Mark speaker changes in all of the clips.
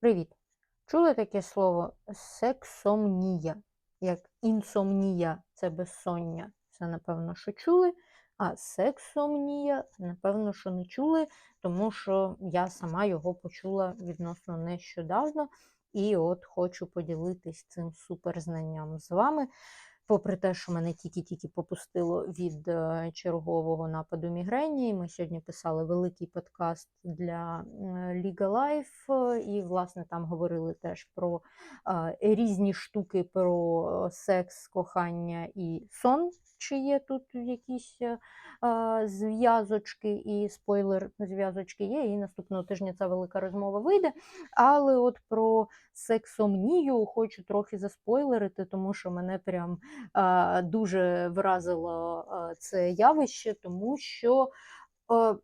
Speaker 1: Привіт! Чули таке слово сексомнія, як інсомнія це безсоння. Це, напевно, що чули. А сексомнія, напевно, що не чули, тому що я сама його почула відносно нещодавно. І от хочу поділитись цим суперзнанням з вами. Попри те, що мене тільки-тільки попустило від е, чергового нападу мігрені, ми сьогодні писали великий подкаст для Liga Life, е, і, власне, там говорили теж про е, різні штуки про секс, кохання і сон. Чи є тут якісь зв'язочки і спойлер зв'язочки є, і наступного тижня ця велика розмова вийде. Але от про сексомнію хочу трохи заспойлерити, тому що мене прям дуже вразило це явище, тому що е,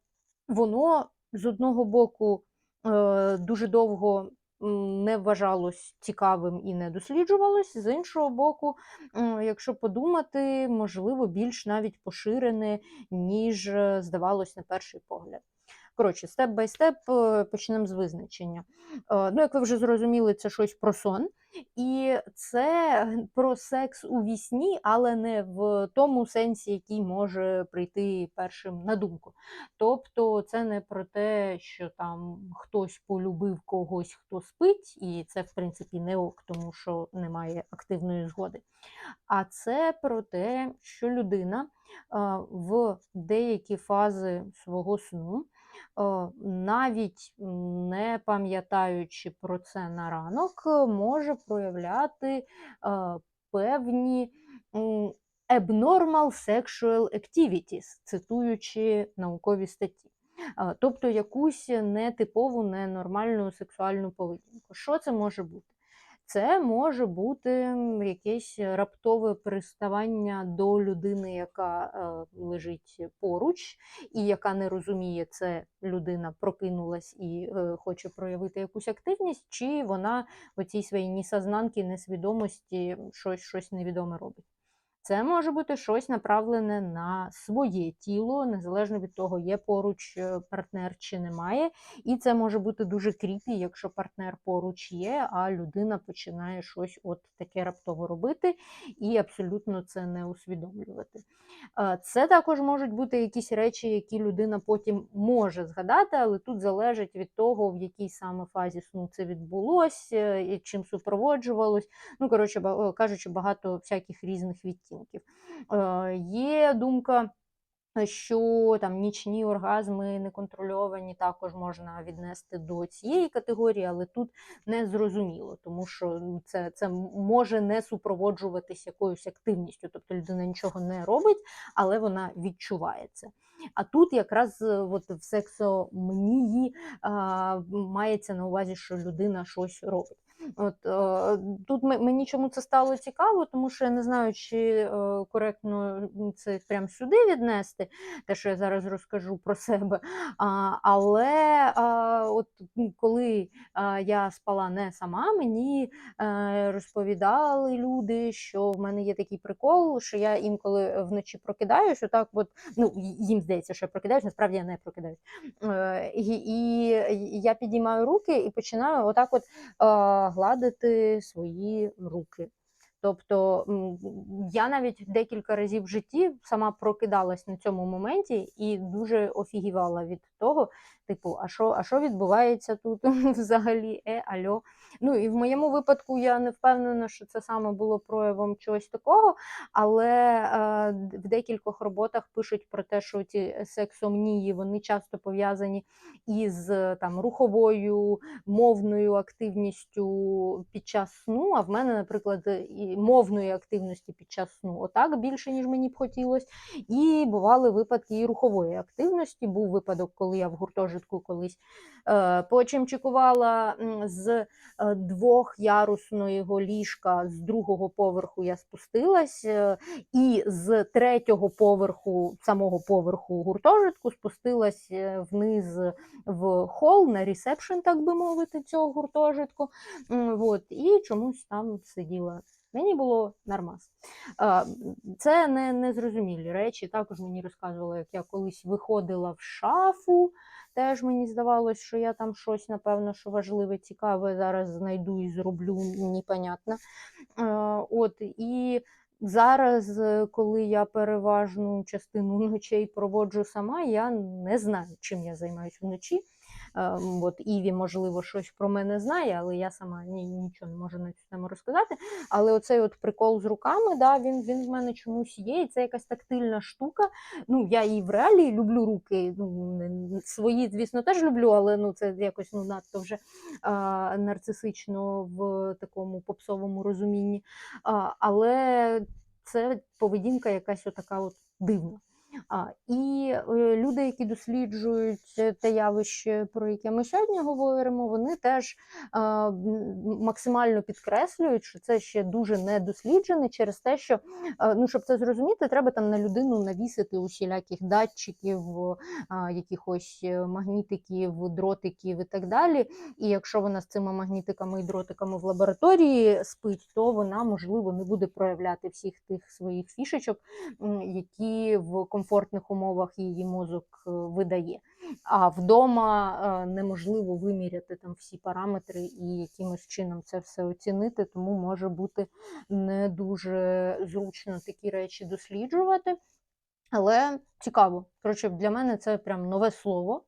Speaker 1: воно з одного боку е, дуже довго не вважалось цікавим і не досліджувалось, з іншого боку, якщо подумати, можливо, більш навіть поширене, ніж е, здавалось на перший погляд. Коротше, степ бай степ почнемо з визначення. Е, Ну, як ви вже зрозуміли, це щось про сон. І це про секс у вісні, але не в тому сенсі, який може прийти першим на думку. Тобто, це не про те, що там хтось полюбив когось, хто спить, і це, в принципі, не ок, тому що немає активної згоди. А це про те, що людина в деякі фази свого сну е, навіть не пам'ятаючи про це на ранок, е, може проявляти е, певні abnormal sexual activities, цитуючи наукові статті. Е, Тобто якусь нетипову, ненормальну сексуальну поведінку. Що це може бути? Це може бути якесь раптове приставання до людини, яка е, лежить поруч, і яка не розуміє, це людина прокинулась і е, хоче проявити якусь активність, чи вона в цій своїй несознанці, несвідомості щось, щось невідоме робить. Це може бути щось направлене на своє тіло, незалежно від того, є поруч е, партнер чи немає. І це може бути дуже кріпі, якщо партнер поруч є, а людина починає щось от таке раптово робити і абсолютно це не усвідомлювати. Е, Це також можуть бути якісь речі, які людина потім може згадати, але тут залежить від того, в якій саме фазі сну це відбулося, чим супроводжувалось. Ну, коротше кажучи, багато всяких різних відтінків. Е, Є думка. Що там нічні оргазми неконтрольовані також можна віднести до цієї категорії, але тут не зрозуміло, тому що це, це може не супроводжуватись якоюсь активністю, тобто людина нічого не робить, але вона відчуває це. А тут якраз е, от в сексомнії мається на увазі, що людина щось робить. От е, тут мені чому це стало цікаво, тому що я не знаю, чи е, коректно це прямо сюди віднести, те, що я зараз розкажу про себе. Але от коли я спала не сама, мені е, розповідали люди, що в мене є такий прикол, що я інколи вночі прокидаюсь, отак от, ну, їм здається, що я прокидаюсь, насправді я не прокидаюсь. І, я підіймаю руки і починаю отак от гладити свої руки. Тобто я навіть декілька разів в житті сама прокидалась на цьому моменті і дуже офігівала від того, типу, а що, а що відбувається тут взагалі? Е, альо. Ну і в моєму випадку я не впевнена, що це саме було проявом чогось такого, але е, в декількох роботах пишуть про те, що ці сексомнії вони часто пов'язані із е, там руховою, мовною активністю під час сну. А в мене, наприклад, і мовної активності під час сну отак більше, ніж мені б хотілося. І бували випадки і рухової активності. Був випадок, коли я в гуртожитку колись е, почимчикувала з е, двохярусного ліжка з другого поверху я спустилась, е, і з третього поверху, самого поверху гуртожитку, спустилась вниз в хол на ресепшн, так би мовити, цього гуртожитку. М, Вот, і чомусь там сиділа Мені було нормас. Е, Це не незрозумілі речі. Також мені розказували, як я колись виходила в шафу. Теж мені здавалось, що я там щось, напевно, що важливе, цікаве зараз знайду і зроблю, непонятно. Е, От, і зараз, е, коли я переважну частину ночей проводжу сама, я не знаю, чим я займаюся вночі. Е, От Іві, можливо, щось про мене знає, але я сама ні, нічого не можу на цю тему розказати. Але оцей от прикол з руками, да, він, він в мене чомусь є, і це якась тактильна штука. Ну, я і в реалії люблю руки. Ну, свої, звісно, теж люблю, але ну, це якось ну, надто вже а, нарцисично в такому попсовому розумінні. А, але це поведінка якась отака от дивна. І е, люди, які досліджують е, те явище, про яке ми сьогодні говоримо, вони теж максимально підкреслюють, що це ще дуже недосліджене через те, що ну, щоб це зрозуміти, треба там на людину навісити усіляких датчиків, якихось е, магнітиків, дротиків і так далі. І якщо вона з цими магнітиками і дротиками в лабораторії спить, то вона, можливо, не буде проявляти всіх тих своїх фішечок, які в комфортних умовах її мозок е, видає. А вдома е, неможливо виміряти там всі параметри і якимось чином це все оцінити, тому може бути не дуже зручно такі речі досліджувати. Але цікаво. Коротше, для мене це прям нове слово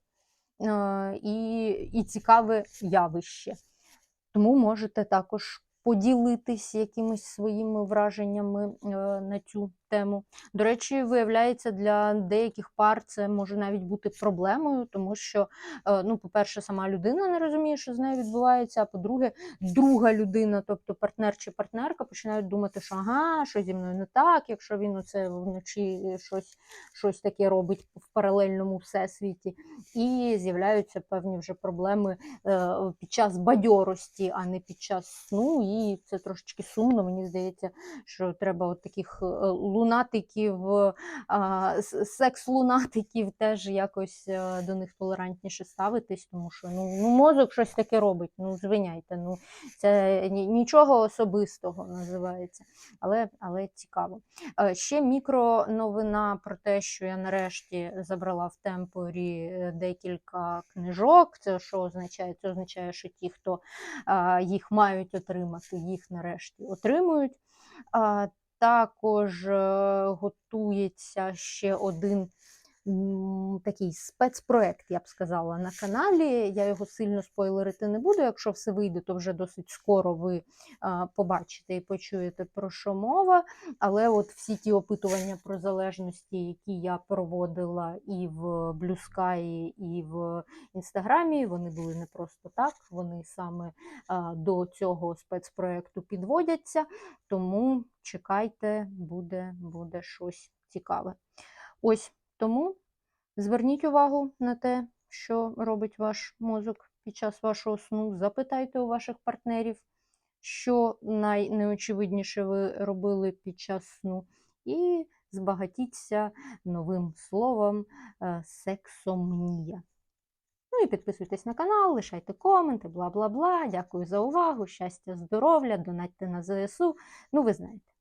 Speaker 1: е, і, і цікаве явище. Тому можете також поділитись якимись своїми враженнями на цю тему. До речі, виявляється, для деяких пар це може навіть бути проблемою, тому що, е, ну, по-перше, сама людина не розуміє, що з нею відбувається. А по-друге, друга людина, тобто партнер чи партнерка, починають думати, що ага, що зі мною не так, якщо він оце вночі щось, щось таке робить в паралельному всесвіті. І з'являються певні вже проблеми е, під час бадьорості, а не під час сну. І це трошечки сумно. Мені здається, що треба от таких е, лунатиків, секс-лунатиків теж якось е, до них толерантніше ставитись, тому що ну, ну мозок щось таке робить. Ну, звиняйте, ну це нічого особистого називається, але, але цікаво. Е, Ще мікроновина про те, що я нарешті забрала в темпорі е, декілька книжок. Це що означає? Це означає, що ті, хто їх мають отримати, їх нарешті отримують. Також е, готується ще один такий спецпроект, я б сказала, на каналі. Я його сильно спойлерити не буду. Якщо все вийде, то вже досить скоро ви побачите і почуєте про що мова. Але от всі ті опитування про залежності, які я проводила і в Sky, і в інстаграмі, вони були не просто так, вони саме до цього спецпроекту підводяться. Тому чекайте, буде, буде щось цікаве. Ось тому зверніть увагу на те, що робить ваш мозок під час вашого сну. Запитайте у ваших партнерів, що найнеочевидніше ви робили під час сну, і збагатіться новим словом е, сексомнія. Ну і підписуйтесь на канал, лишайте коменти, бла бла бла. Дякую за увагу, щастя, здоров'я, донатьте на ЗСУ. Ну, ви знаєте.